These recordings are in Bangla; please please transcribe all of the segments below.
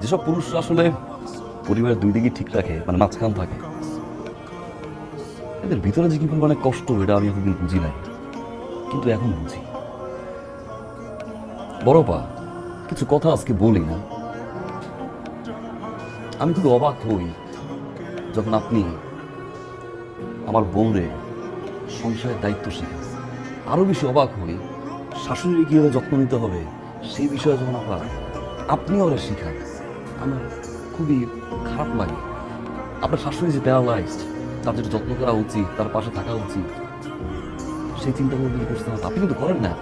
যেসব পুরুষ আসলে পরিবারের দুই দিকে ঠিক রাখে মানে মাঝখান থাকে, এদের ভিতরে যে কি পরিমাণে কষ্ট, এটা আমি এতদিন বুঝি নাই। কিন্তু এখন বুঝি। বড় পা, কিছু কথা আজকে বলি না। আমি খুব অবাক হই যখন আপনি আমার বউরে সংসারের দায়িত্ব শেখান। আরও বেশি অবাক হই শাশুড়ির কীভাবে যত্ন নিতে হবে, সেই বিষয়ে যখন আপনার আপনি ওরা শেখান। আমার খুবই খারাপ লাগে। আপনার শাশুড়ি যে প্যারালাইজড তার যেটা যত্ন করা উচিত, তার পাশে থাকা উচিত। সেই চিন্তা করে কিন্তু করতে হবে আপনি কিন্তু করেন না।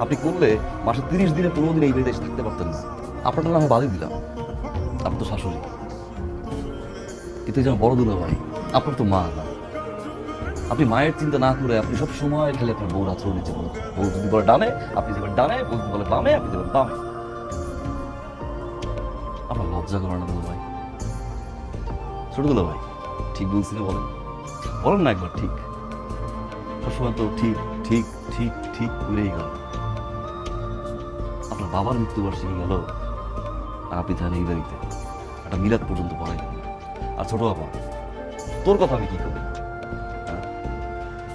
আপনি করলে মাসে তিরিশ দিনে পনেরো দিনে এই বাড়িতে এসে থাকতে পারতেন না। আপনারটা আমি বাদই দিলাম। আপনি তো শাশুড়ি। কিন্তু যেন বড় দুলো ভাই, আপনার তো মা না। আপনি মায়ের চিন্তা না করে আপনি সব সময় খেলে আপনার বউর আচরণ নিচ্ছে বউ যদি বলে ডানে, আপনি যাবেন ডানে, বউ যদি বলে বামে, আপনি যাবেন বামে। লজ্জা করে না দুলো ভাই ছোট দুলো ভাই ঠিক বলছি না বলেন। বলেন না একবার ঠিক। সবসময় তো ঠিক ঠিক ঠিক ঠিক করেই গেল আপনার বাবার মৃত্যুবার্ষিকী গেল, আর আপনি তাহলে এই বাড়িতে। একটা মিলাদ পর্যন্ত পড়াই। আর ছোট বাবা, তোর কথা আমি কি করি হ্যাঁ?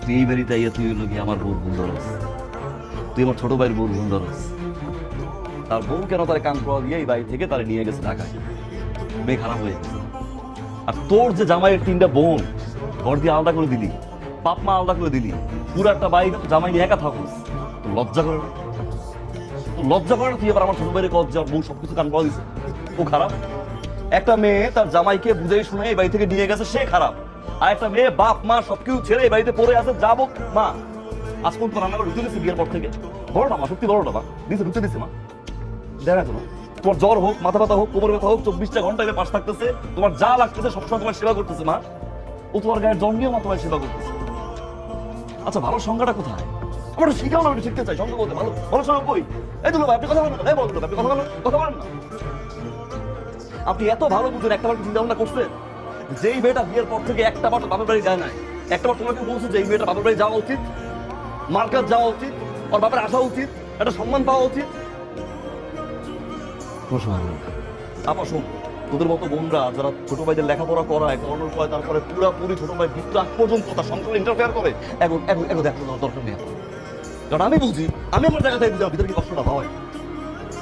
তুই এই বাড়িতে আইয়া তুই গিয়ে আমার বউর ভুল তুই আমার ছোট ভাইয়ের বউর ভুল তার বউ কেন তার কান পড়া দিয়ে এই বাড়ি থেকে তারা নিয়ে গেছে ঢাকায়। মেয়ে খারাপ হয়ে গেছে। আর তোর যে জামাইয়ের তিনটা বোন, ঘর দিয়ে আলাদা করে দিলি, বাপ মা আলাদা করে দিলি পুরো একটা বাড়িতে তো জামাই নিয়ে একা থাকুস। লজ্জা করে লজ্জা করে তুই এবার আমার ছোট ভাইয়ের কজ যা বউ সবকিছু কান পড়া দিছে? ও খারাপ? একটা মেয়ে তার জামাইকে বুঝে শুনে এই বাড়ি থেকে নিয়ে গেছে, সে খারাপ। আর একটা মেয়ে বাপ, মা সবকিছু ছেড়ে এই বাড়িতে পড়ে আছে যাব মা। আজ পর্যন্ত রান্না করে ঢুকে দিচ্ছে বিয়ের পর থেকে। বড় না মা, সত্যি বড় না মা। দিছে, ঢুকতে দিচ্ছে মা। দেখা তোমার। জ্বর হোক, মাথা ব্যথা হোক, কোমর ব্যথা হোক, চব্বিশটা ঘণ্টা পাশ থাকতেছে। তোমার যা লাগতেছে, সবসময় তোমার সেবা করতেছে, মা। ও তোমার গায়ের জন্মেও মা তোমার সেবা করতেছে। আচ্ছা ভালো সংজ্ঞাটা কোথায়? আমার শিখাও না, আমি শিখতে চাই। সংজ্ঞা বলতে ভালো ভালো সংজ্ঞা কই? এই দুলো আপনি কথা বলেন এই বলো আপনি কথা বলেন কথা বলেন আপনি এত ভালো বুঝেন, একটা বার চিন্তা ভাবনা করছেন? যেই মেয়েটা বিয়ের পর থেকে একটা বার বাপের বাড়ি যায় না একটা বার তোমাকে বলছো যে এই মেয়েটা বাপের বাড়ি যাওয়া উচিত, মার্কাজ যাওয়া উচিত, ওর বাপের আসা উচিত, একটা সম্মান পাওয়া উচিত। আমার শোন, তোদের মতো বোনরা যারা ছোট ভাইদের লেখাপড়া করায় করানোর পরে তারপরে পুরোপুরি ছোট ভাই ভিতরে আগ পর্যন্ত তার সংসারে ইন্টারফেয়ার করে, এখন এখন এখন দেখো দরকার নেই। কারণ আমি বুঝি, আমি আমার জায়গা থেকে বুঝি ভিতরে কি কষ্টটা হয়?